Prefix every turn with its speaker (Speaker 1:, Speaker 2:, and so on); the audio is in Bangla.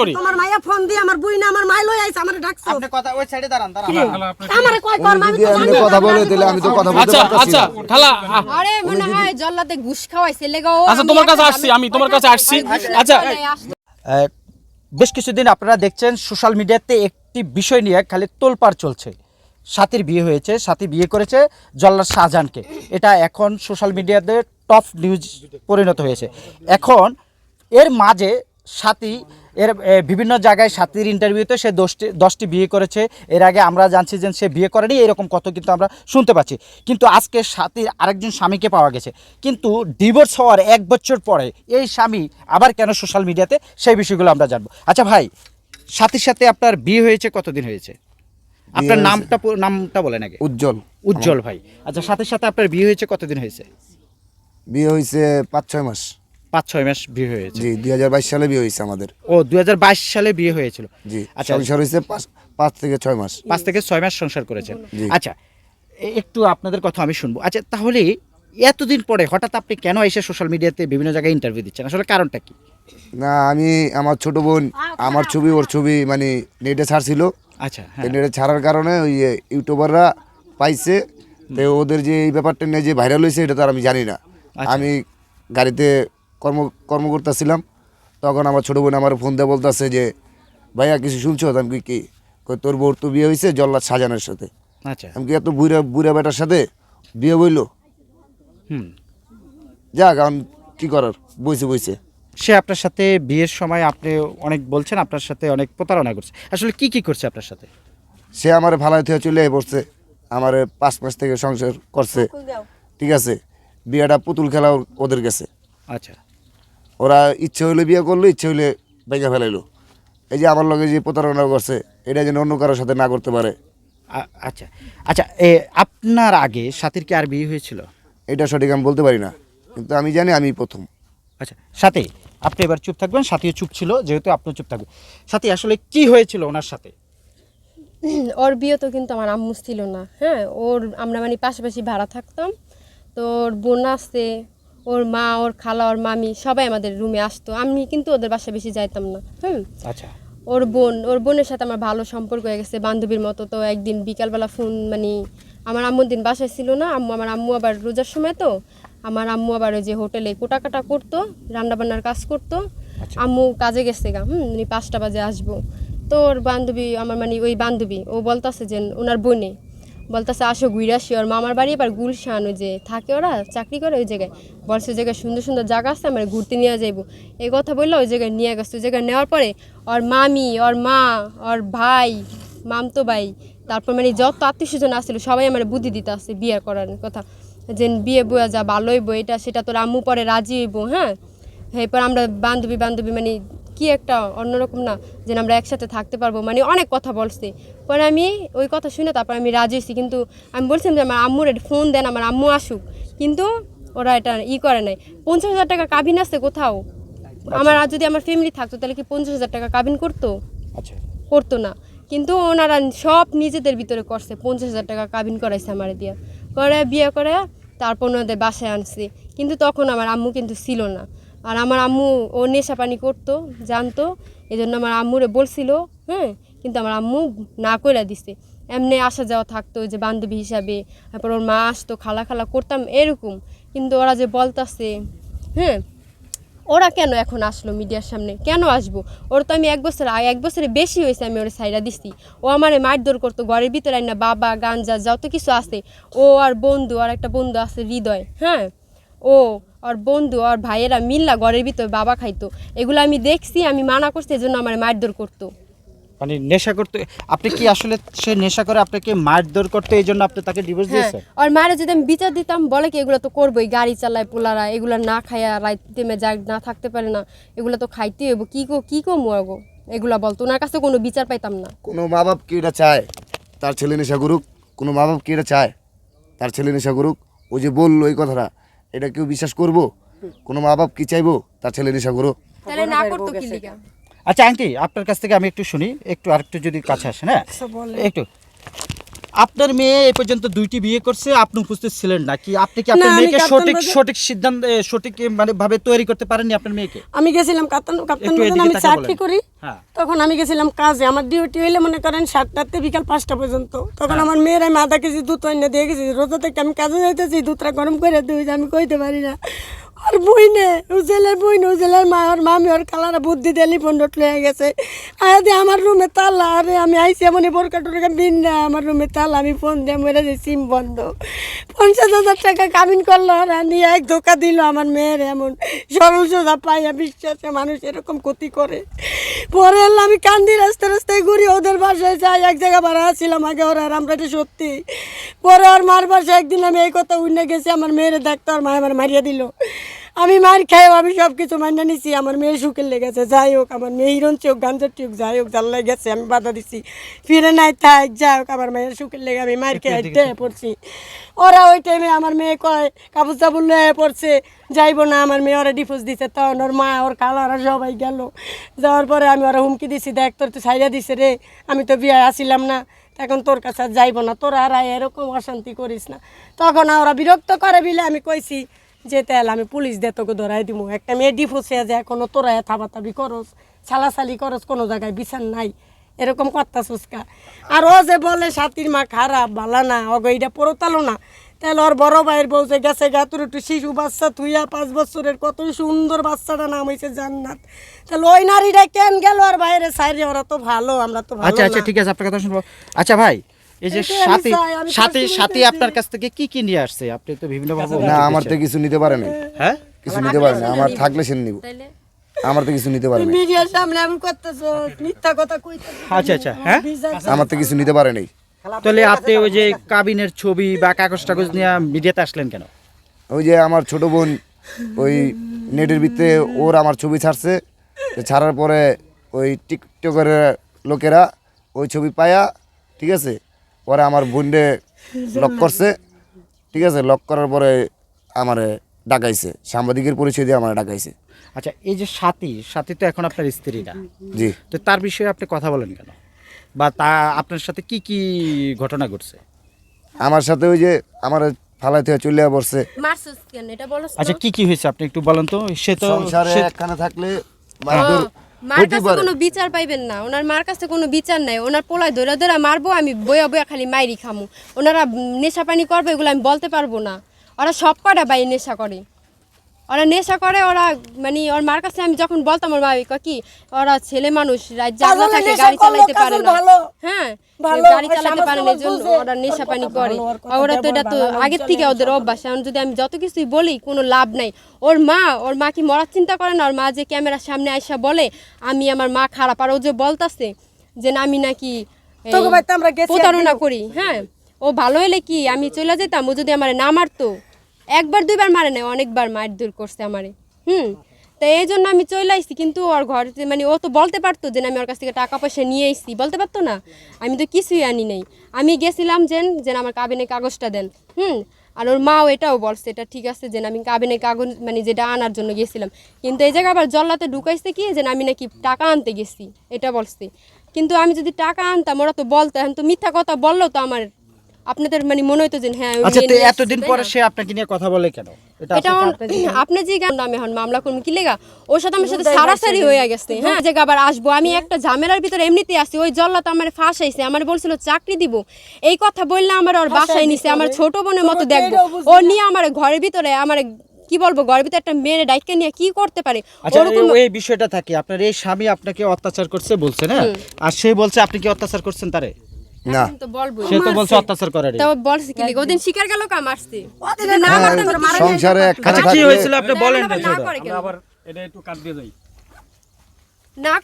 Speaker 1: করি।
Speaker 2: তোমার মাইয়া ফোন দিয়ে আমার বুই না আমার মাই লই আইছে আমার ডাকছো।
Speaker 3: আপনি কথা ওই সাইডে দাঁড়ান দাঁড়ান।
Speaker 2: আমারে কয় কর আমি
Speaker 4: যদি এমনি কথা বলে তাহলে আমি তো কথা বলতে
Speaker 1: আচ্ছা আচ্ছা খালা
Speaker 5: আরে মনে হয় জল্লাদে ঘুষ খাওয়াইছে লেগাও
Speaker 1: আচ্ছা তোমার কাছে আসছি আমি তোমার কাছে আসছি। আচ্ছা।
Speaker 3: বেশ কিছুদিন আপনারা দেখছেন সোশ্যাল মিডিয়াতে একটি বিষয় নিয়ে খালি তোলপাড় চলছে। সাথীর বিয়ে হয়েছে সাথী বিয়ে করেছে জল্লাদ শাহজাহানকে। এটা এখন সোশ্যাল মিডিয়াতে টপ নিউজ পরিণত হয়েছে। এখন এর মাঝে সাথী এর বিভিন্ন জায়গায় সাথীর ইন্টারভিউতে সে দশটি দশটি বিয়ে করেছে। এর আগে আমরা জানছি যে সে বিয়ে করেনি এরকম কত কিন্তু আমরা শুনতে পাচ্ছি। কিন্তু আজকে সাথীর আরেকজন স্বামীকে পাওয়া গেছে। কিন্তু ডিভোর্স হওয়ার এক বছর পরে এই স্বামী আবার কেন সোশ্যাল মিডিয়াতে সেই বিষয়গুলো আমরা জানব। আচ্ছা ভাই সাথীর সাথে আপনার বিয়ে হয়েছে কতদিন হয়েছে? আপনার নামটা নামটা বলেন আগে।
Speaker 4: উজ্জ্বল।
Speaker 3: উজ্জ্বল ভাই। আচ্ছা সাথীর সাথে আপনার বিয়ে হয়েছে কতদিন হয়েছে?
Speaker 4: বিয়ে হয়েছে পাঁচ ছয় মাস।
Speaker 3: পাঁচ ছয় মাস বিয়ে হয়েছে।
Speaker 4: জি দুই হাজার বাইশ সালে বিয়ে হয়েছে আমাদের।
Speaker 3: ও দু হাজার বাইশ সালে বিয়ে হয়েছিল।
Speaker 4: জি
Speaker 3: আচ্ছা।
Speaker 4: সংসার হয়েছে পাঁচ থেকে ছয় মাস।
Speaker 3: পাঁচ থেকে ছয় মাস সংসার করেছেন।
Speaker 4: জি।
Speaker 3: আচ্ছা একটু আপনাদের কথা আমি শুনব। আচ্ছা তাহলে এতদিন পরে হঠাৎ আপনি কেন এসে সোশ্যাল মিডিয়াতে বিভিন্ন জায়গায় ইন্টারভিউ দিচ্ছেন? আসলে কারণটা কি?
Speaker 4: না আমি আমার ছোট বোন আমার ছবি ওর ছবি মানে নেটে ছাড়ছিল।
Speaker 3: আচ্ছা হ্যাঁ।
Speaker 4: নেটে ছাড়ার কারণে ওই ইউটিউবাররা পাইছে। তো ওদের যে এই ব্যাপারটা নিয়ে যে ভাইরাল হয়েছে এটা তো আর আমি জানি না।
Speaker 3: আচ্ছা।
Speaker 4: আমি গাড়িতে কর্ম কর্ম করতেছিলাম। তখন আমার ছোট বোন আমার ফোন দিয়ে বলতেছে যে ভাইয়া কিছু শুনছো? আমি কি কি? কই, তোর বউর তো বিয়ে হয়েছে জল্লাদ শাহজাহানের সাথে।
Speaker 3: আচ্ছা।
Speaker 4: আমি কি এত বুড়া বুড়া বেটার সাথে বিয়ে বইলো
Speaker 3: হুম।
Speaker 4: যা কারণ কী করার? বইছে বইছে।
Speaker 3: সে আপনার সাথে বিয়ের সময় আপনি অনেক বলছেন আপনার সাথে অনেক প্রতারণা করছে। আসলে কি কি করছে আপনার সাথে?
Speaker 4: সে আমার ভালো থেকে চলে পড়ছে। আমার পাঁচ মাস থেকে সংসার করছে। ঠিক আছে? বিয়েটা পুতুল খেলা ওদের গেছে।
Speaker 3: আচ্ছা।
Speaker 4: ওরা ইচ্ছে হইলে বিয়ে করল ইচ্ছে হইলে বাইকা ফেলাইলো। এই যে আমার লগে যে প্রতারণা করছে এটা যেন অন্য কারোর সাথে না করতে পারে।
Speaker 3: আচ্ছা। আচ্ছা এ আপনার আগে সাথীর কি আর বিয়ে হয়েছিল?
Speaker 4: এটা সঠিক আমি বলতে পারি না কিন্তু আমি জানি আমি প্রথম।
Speaker 3: আচ্ছা সাথে আপনি এবার চুপ থাকবেন সাথীও চুপ ছিল যেহেতু আপনিও চুপ থাকবেন। সাথী আসলে কি হয়েছিল ওনার সাথে?
Speaker 5: ওর বিয়ে তো কিন্তু আমার আম্মু ছিল না হ্যাঁ? ওর আমরা মানে পাশাপাশি ভাড়া থাকতাম তো ওর বোন আসছে ওর মা ওর খালা ওর মামি সবাই আমাদের রুমে আসতো। আমি কিন্তু ওদের বাসায় বেশি যাইতাম না হুম?
Speaker 3: আচ্ছা।
Speaker 5: ওর বোন ওর বোনের সাথে আমার ভালো সম্পর্ক হয়ে গেছে বান্ধবীর মতো। তো একদিন বিকালবেলা ফোন মানে আমার আম্মুর দিন বাসায় ছিল না আম্মু আমার আম্মু আবার রোজার সময় তো আমার আম্মু আবার ওই যে হোটেলে কোটাকাটা করতো রান্নাবান্নার কাজ করতো। আম্মু কাজে গেছে গা হুম মানে পাঁচটা বাজে আসব। তো ওর বান্ধবী আমার মানে ওই বান্ধবী ও বলতাছে যে ওনার বোনে বলতেছে, আসো ঘুরে আসি। ওর মামার বাড়ি এবার গুলশান, ওই যে থাকে ওরা, চাকরি করে ওই জায়গায়। বলছে, ওই জায়গায় সুন্দর সুন্দর জায়গা আছে, আমার ঘুরতে নিয়ে যাইবো। এই কথা বললে, ওই জায়গায় নিয়ে গেছে। ওই জায়গায় নেওয়ার পরে ওর মামি, ওর মা, ওর ভাই, মামতো ভাই, তারপর মানে যত আত্মীয় স্বজন আসছিল, সবাই আমার বুদ্ধি দিতে আসছে বিয়ে করার কথা। যে বিয়ে বইয়া যা, ভালো হইব, এটা, সেটা তোর আম্মু পরে রাজি হইব হ্যাঁ? এরপর আমরা বান্ধবী বান্ধবী মানে কি একটা অন্যরকম না যে আমরা একসাথে থাকতে পারব মানে অনেক কথা বলছে। পরে আমি ওই কথা শুনে তারপর আমি রাজি হয়েছি। কিন্তু আমি বলছিলাম যে আমার আম্মুর ফোন দেন আমার আম্মু আসুক। কিন্তু ওরা এটা ই করে নাই। পঞ্চাশ হাজার টাকা কাবিন আছে কোথাও? আমার আর যদি আমার ফ্যামিলি থাকতো তাহলে কি পঞ্চাশ হাজার টাকা কাবিন করতো?
Speaker 3: আচ্ছা।
Speaker 5: করতো না। কিন্তু ওনারা সব নিজেদের ভিতরে করছে পঞ্চাশ হাজার টাকা কাবিন করাইছে আমার দিয়া। করে বিয়ে করে তারপর ওনাদের বাসায় আনছে। কিন্তু তখন আমার আম্মু কিন্তু ছিল না। আর আমার আম্মু, ও নেশা পানি করতো, জানতো এই জন্য আমার আম্মুরে বলছিল হ্যাঁ কিন্তু আমার আম্মু না করে দিছে। এমনি আসা যাওয়া থাকতো যে বান্ধবী হিসাবে, তারপর ওর মা আসতো, খালা খালা করতাম, এরকম। কিন্তু ওরা যে বলতাছে হ্যাঁ ওরা কেন এখন আসলো মিডিয়ার সামনে? কেন আসব? ওর তো আমি এক বছর এক বছরে বেশি হয়েছে আমি ওর সাইডা দিছি। ও আমারে মারধর করতো, ঘরের ভিতরে না বাবা, গাঞ্জা, যত কিছু আছে, ও আর বন্ধু, আর একটা বন্ধু আছে, হৃদয় হ্যাঁ ও আর বন্ধু আর ভাইয়েরা মিল্লা ঘরের ভিতরে বাবা খাইতো। এগুলো আমি দেখছি আমি মানা করছি এই জন্য আমার মারধর করতো।
Speaker 3: মানে নেশা করতে আপনি কি আসলে সে নেশা করে আপনাকে মারধর করতে এই জন্য আপনি তাকে ডিভোর্স
Speaker 5: হ্যাঁ
Speaker 3: দিয়েছেন?
Speaker 5: আর মায়েরা যদি আমি বিচার দিতাম বলে কি এগুলো তো করবোই গাড়ি চালায় পোলারা এগুলো না খাইয়া রাইতে যা না থাকতে পারে না এগুলো তো খাইতে হইব। কি কো কি কো মুয়াগো এগুলা বলতো ওনার কাছে কোনো বিচার পাইতাম না।
Speaker 4: কোনো মা বাপ কি এটা চায়? তার ছেলে নেশা করুক কোনো মা বাপ কি এটা চায়? তার ছেলে নেশা করুক ও যে বলল এই কথাটা এটা কেউ বিশ্বাস করব? কোনো মা বাপ কি চাইব? তার ছেলে নেশা করো।
Speaker 5: তাহলে না করতো কি লিগা?
Speaker 3: আচ্ছা আন্টি আপনার কাছ থেকে আমি একটু শুনি একটু আরেকটু যদি কাছে আসে হ্যাঁ? একটু। আপনার মেয়ে এই পর্যন্ত দুইটি বিয়ে করছে আপনি উপস্থিত ছিলেন না। কি আপনি কি আপনার মেয়েকে সঠিক সঠিক সিদ্ধান্ত সঠিক মানে ভাবে তৈরি করতে পারেননি আপনার মেয়েকে?
Speaker 2: আমি গেছিলাম কাপ্তান কাপ্তান আমি চাকরি করি।
Speaker 3: হ্যাঁ।
Speaker 2: তখন আমি গেছিলাম কাজে। আমার ডিউটি হইলে মনে করেন সাতটাতে বিকাল পাঁচটা পর্যন্ত। তখন
Speaker 3: হ্যাঁ।
Speaker 2: আমার মেয়ের আমি আধা কেজি দুধ অন্য দিয়ে গেছি। রোজা থেকে আমি কাজে যাইতেছি দুধটা গরম করে দিই আমি কইতে পারি না। আর বই নে উজেলের বই নে উজেলের মা আর মামি ওর কালারা বুদ্ধি দিলি পনেরো লয়ে গেছে। আরে আমার রুমে তালা, আরে আমি আইসি এমন বোরকা টোরকা বিন না আমার রুমে তালা, আমি ফোন দিয়ে মেরে যে সিম বন্ধ। পঞ্চাশ হাজার টাকা কামিন করল, আর নিয়ে এক ধোকা দিল আমার মেয়ের এমন সরল সোজা পাইয়া বিশ্বাসে মানুষ এরকম ক্ষতি করে। পরে আমি কান্দি রাস্তায় রাস্তায় ঘুরি, ওদের বাসায় যাই, এক জায়গা ভাড়া ছিলাম আগে ওরা আমরা এটা সত্যি। পরে ওর মার বাসায় একদিন আমি এই কথা উঠে গেছি, আমার মেয়েরে দেখতো আর মা আমার মারিয়ে দিল। আমি মার খাইও আমি সব কিছু মান্য নিছি। আমার মেয়ে সুখের লেগেছে যাই হোক আমার মেয়ে হিরণ চোখ গাঞ্জার চোখ যাই হোক জানলাই গেছে আমি বাধা দিছি। ফিরে নাই থাক যাই হোক আমার মেয়ের সুখের লেগে আমি মার খেয়ে হাঁটতে পড়ছি। ওরা ওই টাইমে আমার মেয়ে কয় কাপড় চাপড় লয়ে পড়ছে যাইবো না আমার মেয়ে ওরা ডিফোর্স দিছে তখন ওর মা ওর কালারা সবাই গেল। যাওয়ার পরে আমি ওরা হুমকি দিছি দেখ তোর তো ছাইরা দিছে রে আমি তো বিয়ে আসিলাম না এখন তোর কাছে আর যাইবো না তোরা আর এরকম অশান্তি করিস না। তখন ওরা বিরক্ত করে বিলে আমি কইছি যে তেল আমি পুলিশ দিয়ে তোকে ধরাই দিব একটা মেয়ে ডিফোর্স হয়ে যায় এখনও তোরা থাবাতাবি করস ছালাছালি করস কোনো জায়গায় বিচার নাই। এরকম কথা সুস্কা। আর ও যে বলে সাতির মা খারাপ ভালা না অগ এইটা পরতালো না। তাহলে ওর বড় ভাইয়ের বউ যে গেছে গাতুর একটু শিশু বাচ্চা থুইয়া পাঁচ বছরের কত সুন্দর বাচ্চাটা নাম হয়েছে জান্নাত। তাহলে ওই নারীটা কেন গেল আর বাইরে? সাইরে ওরা তো ভালো আমরা তো ভালো
Speaker 3: আচ্ছা আচ্ছা ঠিক আছে আপনার কথা শুনব। আচ্ছা ভাই এই যে
Speaker 2: আমি
Speaker 3: সাথী
Speaker 2: আমি
Speaker 3: সাথী সাথী। আপনার কাছ থেকে কি কি নিয়ে আসছে? আপনি তো বিভিন্ন ভাবে
Speaker 4: না আমার তো কিছু নিতে পারে নাই
Speaker 3: হ্যাঁ?
Speaker 4: কিছু নিতে পারে না আমার থাকলে সে নিব। আমার তো কিছু নিতে পারে নাই
Speaker 2: মিডিয়ার সামনে এমন করতেছো মিথ্যা কথা কইতেছো
Speaker 3: আচ্ছা আচ্ছা হ্যাঁ?
Speaker 4: আমার তো কিছু নিতে পারে নাই
Speaker 3: তাহলে আপনি ওই যে কাবিনের ছবি বা কাগজ টাগজ নিয়ে মিডিয়াতে আসলেন কেন?
Speaker 4: ওই যে আমার ছোট বোন ওই নেটের ভিতরে ওর আমার ছবি ছাড়ছে ছাড়ার পরে ওই টিকটকের লোকেরা ওই ছবি পায়া ঠিক আছে? পরে আমার বোনরে লক করছে। ঠিক আছে লক করার পরে আমারে ডাকাইছে। সাংবাদিকের পরিচয় দিয়ে আমার ডাকাইছে।
Speaker 3: আচ্ছা এই যে সাথী সাথী তো এখন আপনার স্ত্রী না
Speaker 4: জি।
Speaker 3: তো তার বিষয়ে আপনি কথা বলেন কেন? বা তা আপনার সাথে কি কি ঘটনা ঘটছে?
Speaker 4: আমার সাথে ওই যে আমার ফালাই থেকে চলে পড়ছে।
Speaker 5: মারছিস কেন?
Speaker 3: আচ্ছা কি কি হয়েছে? আপনি একটু বলেন তো। সে তো
Speaker 4: সংসারে
Speaker 3: সে-
Speaker 4: একখানে থাকলে মারধর
Speaker 5: মার কাছে কোনো বিচার পাইবেন না। ওনার মার কাছে কোনো বিচার নাই। ওনার পোলায় ধরে ধরে মারবো আমি বয়া বয়া খালি মাইরি খামু। ওনারা নেশা পানি করবে এগুলো আমি বলতে পারব না। ওরা সব কটা বাই নেশা করে? ওরা নেশা করে ওরা মানে ওর মার কাছে আমি যখন বলতাম ওর মা কি ওরা ছেলে মানুষ রাত জাগলা থাকে গাড়ি চালাইতে পারে না। হ্যাঁ গাড়ি চালাতে পারে না ওরা নেশা পানি করে।
Speaker 2: ওর
Speaker 5: তো এটা তো আগের থেকে ওদের অভ্যাস। এখন যদি আমি যত কিছুই বলি কোনো লাভ নাই। ওর মা ওর মা কি মরার চিন্তা করে না? ওর মা যে ক্যামেরার সামনে আইসা বলে আমি আমার মা খারাপ। আর ও যে বলতাছে যে না আমি নাকি প্রতারণা করি। হ্যাঁ ও ভালো হলে কি আমি চলে যেতাম? ও যদি আমার না মারতো? একবার, দুইবার মারে না অনেকবার মার দূর করছে আমারে। হুম? তো এই জন্য আমি চলে আসছি কিন্তু ওর ঘর মানে ও তো বলতে পারতো যে আমি ওর কাছ থেকে টাকা পয়সা নিয়ে এসেছি বলতে পারতো না? আমি তো কিছুই আনি নাই। আমি গেছিলাম যেন যেন আমার কাবিনে কাগজটা দেন। হুম? আর ওর মাও এটাও বলছে, এটা ঠিক আছে যে আমি কাবিনে কাগজ মানে যেটা আনার জন্য গেছিলাম। কিন্তু এই জায়গায় আবার জল্লাতে ঢুকাইছে কি যে আমি নাকি টাকা আনতে গেছি, এটা বলছে। কিন্তু আমি যদি টাকা আনতাম, ওরা তো বলতো, এখন তো মিথ্যা কথা বলল তো আমার আপনাদের মানে মনে হইতো যে হ্যাঁ
Speaker 3: আচ্ছা তো এতদিন পরে সে আপনাকে নিয়ে কথা বলে কেন? এটা
Speaker 5: এটা আপনি যে গান আমি এখন মামলা করব কি লেগা? ওর সাথে আমার সাথে সারাসারি হয়ে গেছে। হ্যাঁ যে আবার আসব। আমি একটা ঝামেলার ভিতরে এমনিতে আসি ওই জল্লা তো আমার ফাঁসাইছে আমার বলছিল চাকরি দিব। এই কথা বললে আমার ওর বাসায় নিছে। আমার ছোট বোনের মতো দেখব। ও নিয়ে আমার ঘরের ভিতরে আমার কি বলব ঘরের ভিতরে একটা মেয়ের ডাইকে নিয়ে কি করতে পারে?
Speaker 3: আচ্ছা
Speaker 5: ওরকম
Speaker 3: এই- এই বিষয়টা থাকে। আপনার এই স্বামী আপনাকে অত্যাচার করছে বলছে না? আর সে বলছে আপনি কি অত্যাচার করছেন তারে?
Speaker 4: না।
Speaker 5: এখন তো বলব
Speaker 3: সে তো বলছে অত্যাচার করে
Speaker 5: তাও বলছে কি ওদিন শিকার গেল কাম
Speaker 2: আসছে।
Speaker 5: না
Speaker 2: না মারা
Speaker 4: সংসারে একখানে
Speaker 3: আচ্ছা কি হয়েছিল? আপনি বলেন
Speaker 5: না
Speaker 3: না
Speaker 5: করে কেন?
Speaker 1: আবার এটা একটু কাট দিয়ে যাই।
Speaker 5: না